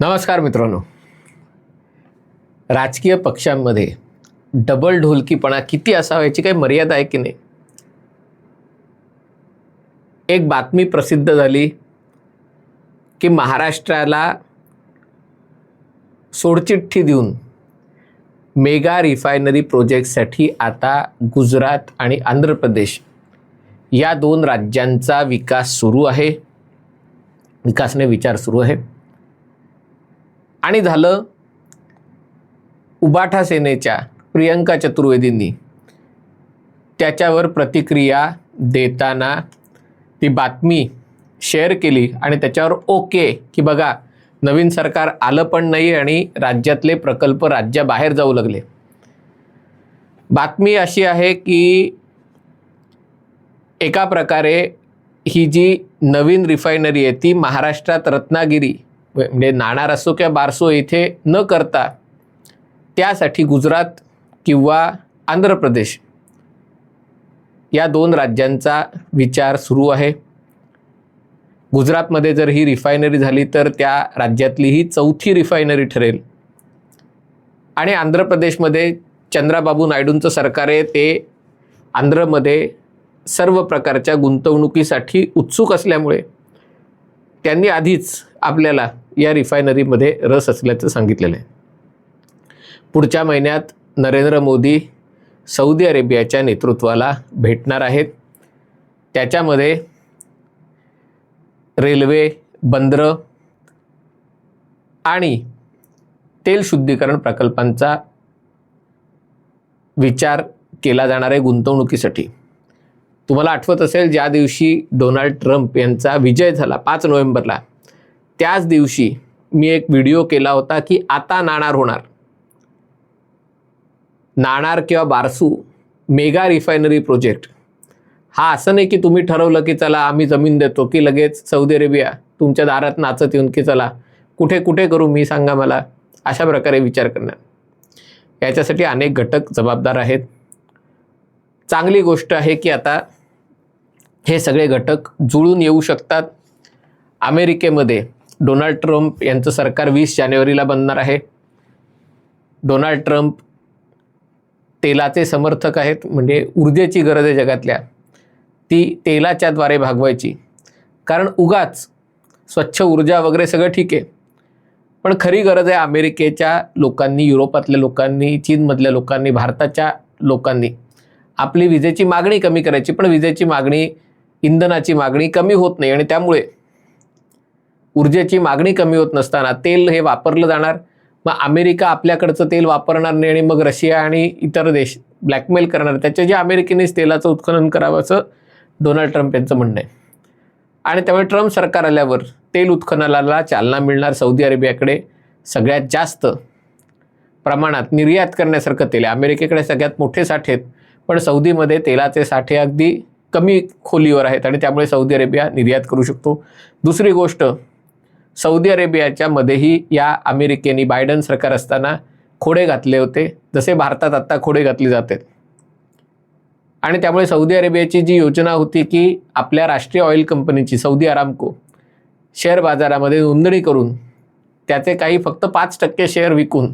नमस्कार मित्रांनो. राजकीय पक्षांमध्ये डबल ढोलकीपणा किती असावा याची काही मर्यादा आहे की नाही? एक बातमी प्रसिद्ध झाली की महाराष्ट्राला सोडचिठ्ठी देऊन मेगा रिफायनरी प्रोजेक्टसाठी आता गुजरात आणि आंध्र प्रदेश या दोन राज्यांचा विकास सुरू आहे. विकासने विचार सुरू आहे. आणि झालं उबाठा सेनेच्या प्रियंका चतुर्वेदींनी. त्याच्यावर प्रतिक्रिया देताना ती बातमी शेअर केली आणि त्याच्यावर ओके की बघा नवीन सरकार आलं पण नाही आणि राज्यातले प्रकल्प राज्याबाहेर जाऊ लागले. बातमी अशी आहे की एका प्रकारे ही जी नवीन रिफायनरी आहे ती महाराष्ट्रात रत्नागिरी म्हणजे नाणार असो किंवा बारसो इथे न करता त्यासाठी गुजरात किंवा आंध्र प्रदेश या दोन राज्यांचा विचार सुरू आहे. गुजरातमध्ये जर ही रिफायनरी झाली तर त्या राज्यातली ही चौथी रिफायनरी ठरेल. आणि आंध्र प्रदेशमध्ये चंद्राबाबू नायडूंचं सरकार आहे ते आंध्रमध्ये सर्व प्रकारच्या गुंतवणुकीसाठी उत्सुक असल्यामुळे त्यांनी आधीच आपल्याला या रिफायनरीमध्ये रस असल्याचं सांगितलेलं आहे. पुढच्या महिन्यात नरेंद्र मोदी सौदी अरेबियाच्या नेतृत्वाला भेटणार आहेत. त्याच्यामध्ये रेल्वे बंदरं आणि तेल शुद्धीकरण प्रकल्पांचा विचार केला जाणार आहे गुंतवणुकीसाठी. तुम्हाला आठवत असेल ज्या दिवशी डोनाल्ड ट्रम्प यांचा विजय झाला पाच नोव्हेंबरला त्याच दिवशी मी एक व्हिडिओ केला होता की आता नाणार होणार. नाणार किंवा बारसू मेगा रिफायनरी प्रोजेक्ट हा असं नाही की तुम्ही ठरवलं की चला आम्ही जमीन देतो की लगेच सौदी अरेबिया तुमच्या दारात नाचत येऊन की चला कुठे कुठे करू मी सांगा मला अशा प्रकारे विचार करणार. याच्यासाठी अनेक घटक जबाबदार आहेत. चांगली गोष्ट आहे की आता हे सगळे घटक जुळून येऊ शकतात. अमेरिकेमध्ये डोनाल्ड ट्रम्प यांचं सरकार वीस जानेवारीला बनणार आहे. डोनाल्ड ट्रम्प तेलाचे समर्थक आहेत म्हणजे ऊर्जेची गरज आहे जगातल्या. ती तेलाच्याद्वारे भागवायची. कारण उगाच स्वच्छ ऊर्जा वगैरे सगळं ठीक आहे. पण खरी गरज आहे अमेरिकेच्या लोकांनी युरोपातल्या लोकांनी चीनमधल्या लोकांनी भारताच्या लोकांनी. आपली विजेची मागणी कमी करायची पण विजेची मागणी इंधनाची मागणी कमी होत नाही आणि त्यामुळे ऊर्जेची मागणी कमी होत नसताना तेल हे वापरलं जाणार. मग अमेरिका आपल्याकडचं तेल वापरणार नाही आणि मग रशिया आणि इतर देश ब्लॅकमेल करणार. त्याच्या जे अमेरिकेनेच तेलाचं उत्खनन करावं असं डोनाल्ड ट्रम्प यांचं म्हणणं आहे. आणि त्यामुळे ट्रम्प सरकार आल्यावर तेल उत्खननाला चालना मिळणार सौदी अरेबियाकडे सगळ्यात जास्त प्रमाणात निर्यात करण्यासारखं तेल आहे. अमेरिकेकडे सगळ्यात मोठे साठे आहेत पण सौदीमध्ये तेलाचे साठे अगदी कमी खोलीवर आहेत आणि त्यामुळे सौदी अरेबिया निर्यात करू शकतो. दुसरी गोष्ट सौदी अरेबियाच्या मध्येही या अमेरिकेने बायडन सरकार असताना खोडे घातले होते जसे भारतात आत्ता खोडे घातले जातात. आणि त्यामुळे सौदी अरेबियाची जी योजना होती की आपल्या राष्ट्रीय ऑइल कंपनीची सौदी आरामको शेअर बाजारामध्ये नोंदणी करून त्याचे काही फक्त पाच टक्के शेअर विकून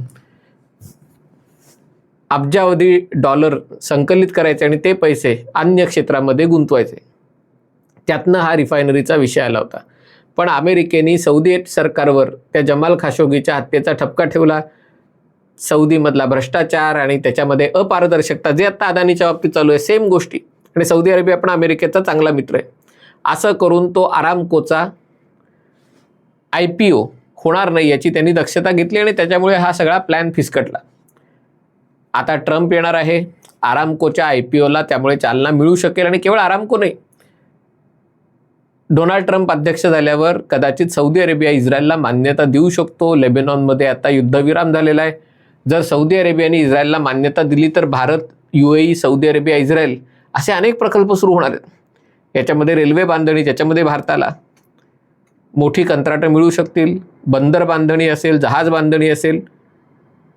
अब्जावधी डॉलर संकलित करायचे आणि ते पैसे अन्य क्षेत्रामध्ये गुंतवायचे. त्यातनं हा रिफायनरीचा विषय आला होता. पण अमेरिकेने सौदी सरकारवर त्या जमाल खाशोगीच्या हत्येचा ठपका ठेवला. सौदीमधला भ्रष्टाचार आणि त्याच्यामध्ये अपारदर्शकता जे आता अदानीच्या बाबतीत चालू आहे सेम गोष्टी. आणि सौदी अरेबिया पण अमेरिकेचा चांगला मित्र आहे. असं करून तो आरामकोचा आय पी ओ होणार नाही याची त्यांनी दक्षता घेतली आणि त्याच्यामुळे हा सगळा प्लॅन फिसकटला. आता ट्रम्प येणार आहे. आरामकोच्या आय पी ओला त्यामुळे चालना मिळू शकेल आणि केवळ आरामको नाही डोनाल्ड ट्रम्प अध्यक्ष झाल्यावर कदाचित सौदी अरेबिया इस्रायलला मान्यता देऊ शकतो. लेबेनॉनमध्ये आता युद्धविराम झालेला आहे. जर सौदी अरेबियाने इस्रायलला मान्यता दिली तर Bharat U A Saudi Arabia Israel असे अनेक प्रकल्प सुरू होणार आहेत. याच्यामध्ये रेल्वे बांधणी ज्याच्यामध्ये भारताला मोठी कंत्राटं मिळू शकतील बंदर बांधणी असेल जहाज बांधणी असेल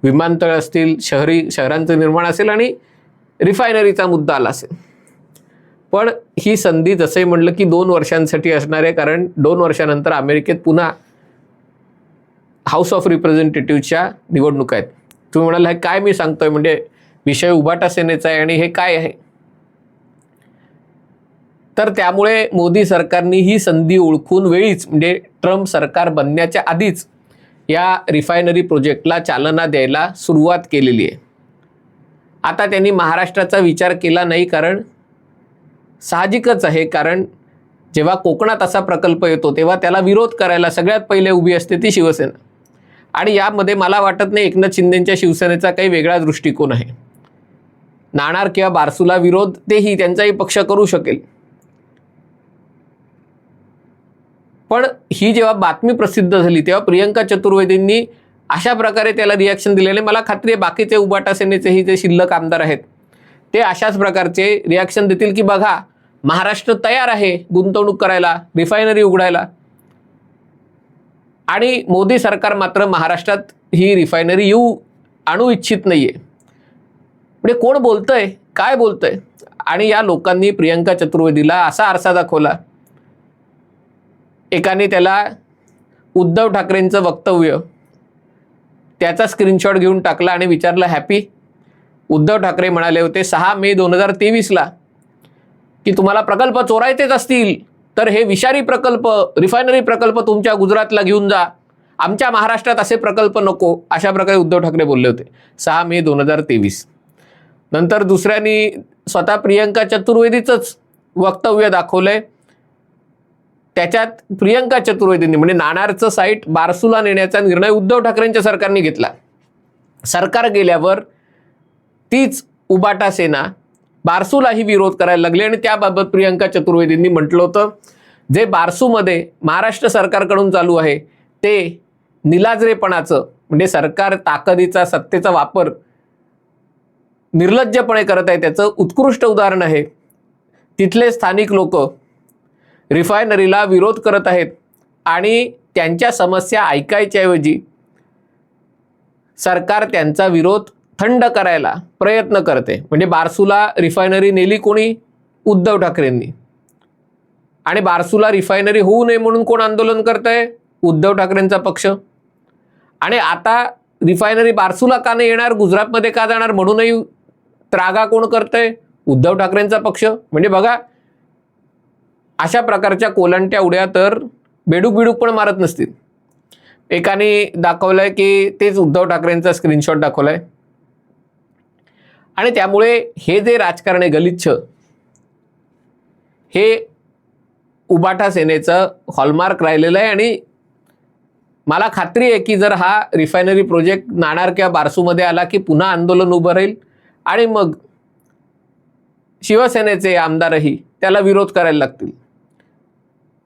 विमानतळ असतील शहरी शहरांचं निर्माण असेल आणि रिफायनरीचा मुद्दा आला असेल. पण ही संधी जसंही म्हटलं की दोन वर्षांसाठी असणार आहे कारण दोन वर्षानंतर अमेरिकेत पुन्हा हाऊस ऑफ रिप्रेझेंटेटिव्हच्या निवडणुका आहेत. तुम्ही म्हणाल हे काय मी सांगतोय? म्हणजे विषय उभाटा सेनेचा आहे आणि हे काय आहे? तर त्यामुळे मोदी सरकारने ही संधी ओळखून वेळीच म्हणजे ट्रम्प सरकार बनण्याच्या आधीच या रिफायनरी प्रोजेक्टला चालना द्यायला सुरुवात केलेली आहे. आता त्यांनी महाराष्ट्राचा विचार केला नाही कारण साहजिकच आहे कारण जेव्हा कोकणात असा प्रकल्प येतो तेव्हा त्याला विरोध करायला सगळ्यात पहिले उभी असते ती शिवसेना. आणि यामध्ये मला वाटत नाही एकनाथ शिंदेंच्या शिवसेनेचा काही वेगळा दृष्टिकोन आहे. नाणार किंवा बारसूला विरोध तेही त्यांचाही पक्ष करू शकेल. पण ही जेव्हा बातमी प्रसिद्ध झाली तेव्हा प्रियंका चतुर्वेदींनी अशा प्रकारे त्याला रिॲक्शन दिलेले. मला खात्री आहे बाकीचे उबाटा सेनेचेही जे शिल्लक आमदार आहेत ते अशाच प्रकारचे रिॲक्शन देतील की बघा महाराष्ट्र तयार आहे गुंतवणूक करायला रिफायनरी उघडायला. आणि मोदी सरकार मात्र महाराष्ट्रात ही रिफायनरी येऊ आणू इच्छित नाही आहे म्हणजे कोण बोलतंय काय बोलतंय? आणि या लोकांनी प्रियंका चतुर्वेदीला असा आरसा दाखवला. एकाने त्याला उद्धव ठाकरेंचं वक्तव्य त्याचा स्क्रीनशॉट घेऊन टाकला आणि विचारलं हॅपी उद्धव ठाकरे म्हणाले होते सहा मे दोन हजार तेवीसला. की तुम्हाला प्रकल्प चोरायचेच असतील तर हे विषारी प्रकल्प रिफायनरी प्रकल्प तुमच्या गुजरातला घेऊन जा. आमच्या महाराष्ट्रात असे प्रकल्प नको अशा प्रकारे उद्धव ठाकरे बोलले होते. सहा मे दोन हजार तेवीस. नंतर दुसऱ्यांनी स्वतः प्रियंका चतुर्वेदीचंच वक्तव्य दाखवलंय. त्याच्यात प्रियंका चतुर्वेदींनी म्हणजे नाणारचं साईट बारसूला नेण्याचा निर्णय उद्धव ठाकरेंच्या सरकारने घेतला. सरकार गेल्यावर तीच उबाटा सेना बारसूलाही विरोध करायला लागले आणि त्याबाबत प्रियंका चतुर्वेदींनी म्हटलं होतं. जे बारसूमध्ये महाराष्ट्र सरकारकडून चालू आहे ते निलाजरेपणाचं म्हणजे सरकार ताकदीचा सत्तेचा वापर निर्लज्जपणे करत आहे त्याचं उत्कृष्ट उदाहरण आहे. तिथले स्थानिक लोक रिफायनरीला विरोध करत आहेत आणि त्यांच्या समस्या ऐकायच्याऐवजी सरकार त्यांचा विरोध थंड करायला प्रयत्न करते. म्हणजे बारसूला रिफायनरी नेली कोणी? उद्धव ठाकरेंनी. आणि बारसूला रिफायनरी होऊ नये म्हणून कोण आंदोलन करत आहे उद्धव ठाकरेंचा पक्ष. आणि आता रिफायनरी बारसूला का नाही येणार? गुजरातमध्ये का जाणार? म्हणूनही त्रागा कोण करतंय? उद्धव ठाकरेंचा पक्ष. म्हणजे बघा अशा प्रकारच्या कोलंट्या उड्या तर बेडूक बिडूक पण मारत नसतील. एकाने दाखवलंय की तेच उद्धव ठाकरेंचा स्क्रीनशॉट दाखवलाय. आणि त्यामुळे हे जे राजकारण आहे गलिच्छ हे उबाटा सेनेचं हॉलमार्क राहिलेलं आहे आणि मला खात्री आहे की जर हा रिफायनरी प्रोजेक्ट नाणार किंवा बारसूमध्ये आला की पुन्हा आंदोलन उभं राहील आणि मग शिवसेनेचे आमदारही त्याला विरोध करायला लागतील.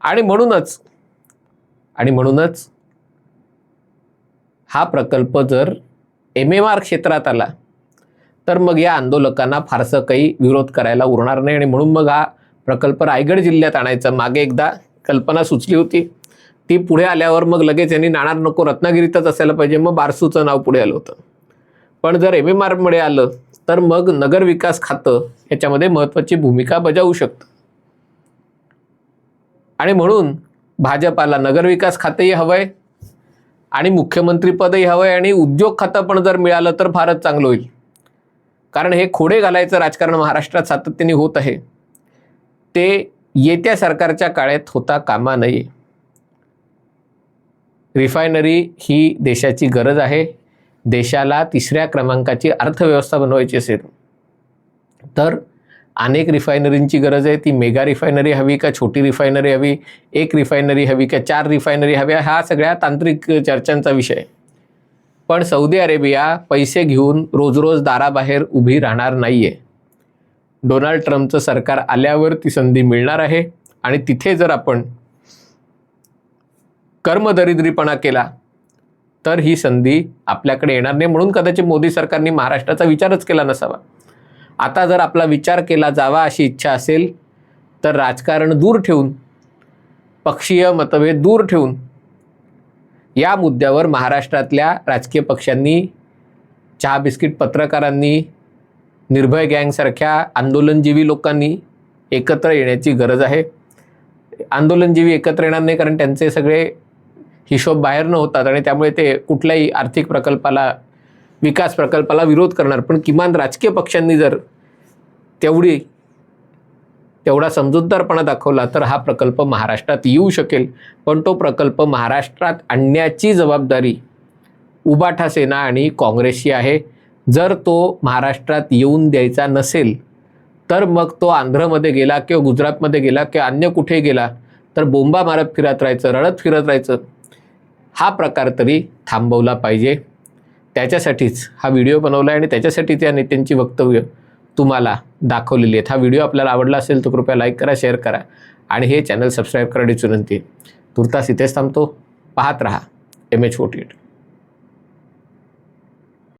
आणि म्हणूनच आणि म्हणूनच हा प्रकल्प जर एम एम आर क्षेत्रात आला तर मग या आंदोलकांना फारसं काही विरोध करायला उरणार नाही. आणि म्हणून मग हा प्रकल्प रायगड जिल्ह्यात आणायचा. मागे एकदा कल्पना सुचली होती. ती पुढे आल्यावर मग लगेच यांनी नाणार नको रत्नागिरीतच असायला पाहिजे. मग बारसूचं नाव पुढे आलं होतं. पण जर एम. एम. आरमुळे आलं तर मग नगर विकास खातं याच्यामध्ये महत्त्वाची भूमिका बजावू शकतं. आणि म्हणून भाजपाला नगरविकास खातंही हवंय आणि मुख्यमंत्रीपदही हवंय आणि उद्योग खातं पण जर मिळालं तर फारच चांगलं होईल. कारण हे खोडे घालायचं राजकारण महाराष्ट्रात सातत्याने होत आहे. ते येत्या सरकारच्या काळात होता कामा नये. रिफायनरी ही देशाची गरज आहे. देशाला तिसऱ्या क्रमांकाची अर्थव्यवस्था बनवायची असेल. तर अनेक रिफायनरींची गरज आहे. ती मेगा रिफायनरी हवी का छोटी रिफायनरी हवी? एक रिफायनरी हवी का चार रिफायनरी हव्या? हा सगळ्या तांत्रिक चर्चांचा विषय आहे. पण सौदी अरेबिया पैसे घेऊन रोज रोज दाराबाहेर उभी राहणार नाही आहे डोनाल्ड ट्रम्पचं सरकार आल्यावर ती संधी मिळणार आहे आणि तिथे जर आपण कर्मदरिद्रीपणा केला तर ही संधी आपल्याकडे येणार नाही. म्हणून कदाचित मोदी सरकारने महाराष्ट्राचा विचारच केला नसावा. आता जर आपला विचार केला जावा अशी इच्छा असेल तर राजकारण दूर ठेवून पक्षीय मतभेद दूर ठेवून या मुद्द्यावर महाराष्ट्रातल्या राजकीय पक्षांनी चहा बिस्किट पत्रकारांनी निर्भय गँगसारख्या आंदोलनजीवी लोकांनी एकत्र येण्याची गरज आहे. आंदोलनजीवी एकत्र येणार नाही कारण त्यांचे सगळे हिशोब बाहेर न होतात आणि त्यामुळे ते कुठल्याही आर्थिक प्रकल्पाला विकास प्रकल्पाला विरोध करणार. पण किमान राजकीय पक्षांनी जर तेवढी तेवढा समजूतदारपणा दाखवला तर हा प्रकल्प महाराष्ट्रात येऊ शकेल. पण तो प्रकल्प महाराष्ट्रात आणण्याची जबाबदारी उबाठा सेना आणि काँग्रेसची आहे. जर तो महाराष्ट्रात येऊन द्यायचा नसेल तर मग तो आंध्रमध्ये गेला किंवा गुजरातमध्ये गेला किंवा अन्य कुठे गेला तर बोंबा मारत फिरत राहायचं रडत फिरत राहायचं हा प्रकार तरी थांबवला पाहिजे. त्याच्यासाठीच हा व्हिडिओ बनवला आहे आणि त्याच्यासाठीच या नेत्यांची वक्तव्य तुम्हाला दाखवलेली आहेत. हा व्हिडिओ आपल्याला आवडला असेल तर कृपया लाईक करा शेअर करा आणि हे चॅनल सबस्क्राईब करण्याची विनंती. तुर्तास इथेच थांबतो. पाहत रहा. M H forty eight